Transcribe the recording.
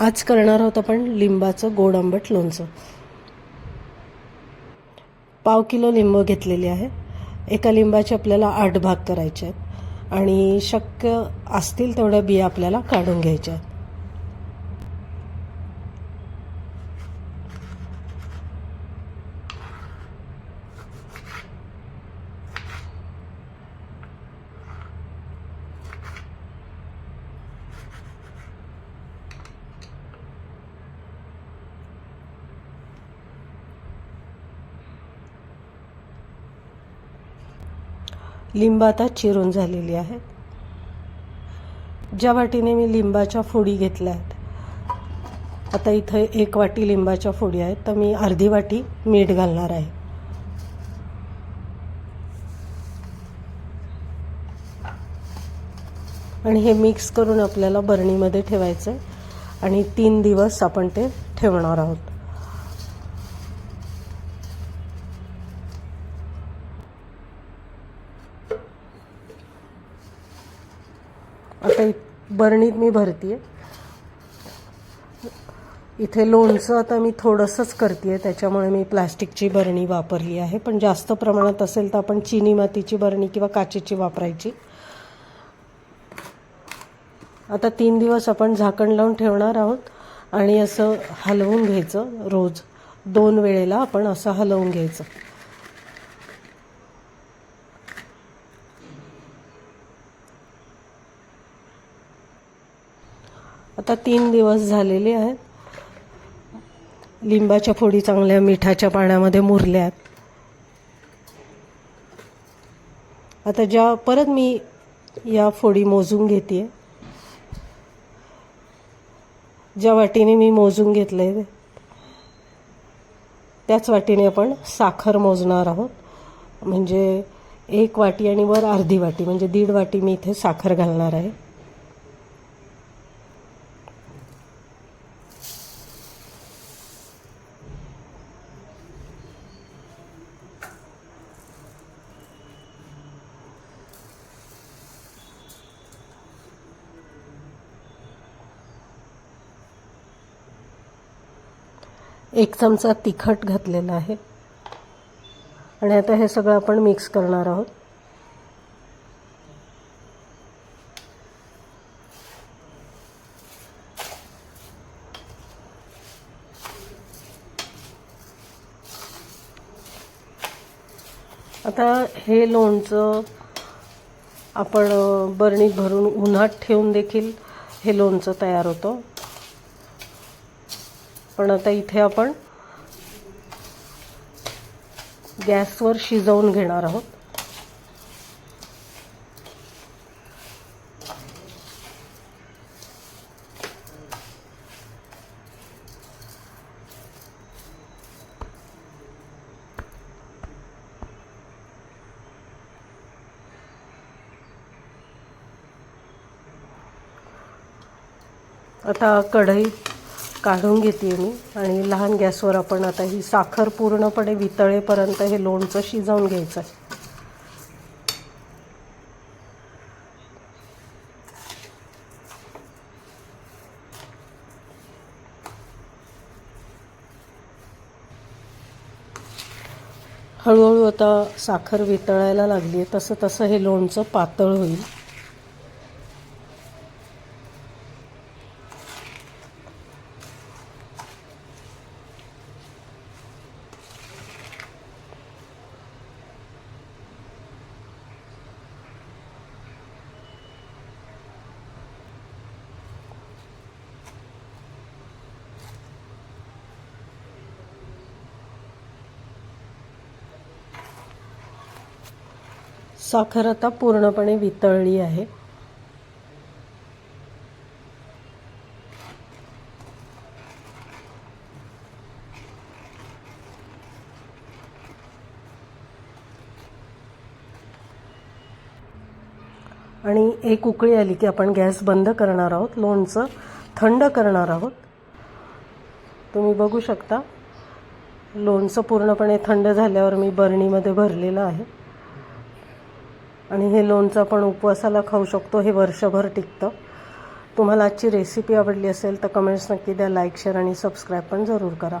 आज करणार आहोत आपण लिंबाचं गोड आंबट लोणचं. पाव किलो लिंब घेतलेली आहे. एका लिंबाचे आपल्याला आठ भाग करायचे आहेत. आणि शक्य असतील तेवढ्या बिया आपल्याला काढून घ्यायच्या आहेत. लिंब आता चिरून झालेली आहे. ज्या वाटीने मी लिंबाच्या फोडी घेतल्या आहेत आता इथं एक वाटी लिंबाच्या फोडी आहेत तर मी अर्धी वाटी मीठ घालणार आहे. आणि हे मिक्स करून आपल्याला बरणीमध्ये ठेवायचं आहे आणि तीन दिवस आपण ते ठेवणार आहोत. आता बरणीत मी भरतीये. इथे लोणचं आता मी थोडंसंच करते त्याच्यामुळे मी प्लास्टिकची बरणी वापरली आहे. पण जास्त प्रमाणात असेल तर आपण चिनी मातीची बरणी किंवा काचेची वापरायची. आता तीन दिवस आपण झाकण लावून ठेवणार आहोत आणि असं हलवून घ्यायचं रोज. दोन वेळेला आपण असं हलवून घ्यायचं. आता तीन दिवस झालेले आहेत. लिंबाच्या फोडी चांगल्या मिठाच्या पाण्यामध्ये मुरल्यात आता ज्या परत मी या फोडी मोजून घेते ज्या वाटीने मी मोजून घेतले त्याच वाटीने आपण साखर मोजणार आहोत. म्हणजे एक वाटी आणि वर अर्धी वाटी म्हणजे दीड वाटी मी इथे साखर घालणार आहे. एक चमचा तिखट घातलेला आहे. आणि आता हे सगळं आपण मिक्स करणार आहोत. आता हे लोणचं आपण बरणीत भरून उन्हात ठेवून देखील हे लोणचं तयार होतं. पण आता इथे आपण गॅसवर शिजवून घेणार आहोत. आता कढई काढून घेते मी. आणि लहान गॅसवर आपण आता ही साखर पूर्णपणे वितळेपर्यंत हे लोणचं शिजवून घ्यायचं आहे. हळूहळू आता साखर वितळायला लागली आहे. तसं तसं हे लोणचं पातळ होईल. साखर आता पूर्णपणे वितळली आहे. आणि एक उकळी आली की आपण गॅस बंद करणार आहोत लोणचं थंड करणार आहोत. तुम्ही बघू शकता लोणचं पूर्णपणे थंड झाल्यावर मी बरणीमध्ये भरलेलं आहे. आणि हे लोणचं आपण उपवासाला खाऊ शकतो हे वर्षभर टिकतं. तुम्हाला आजची रेसिपी आवडली असेल तर कमेंट्स नक्की द्या लाईक शेअर आणि सबस्क्राईब पण जरूर करा.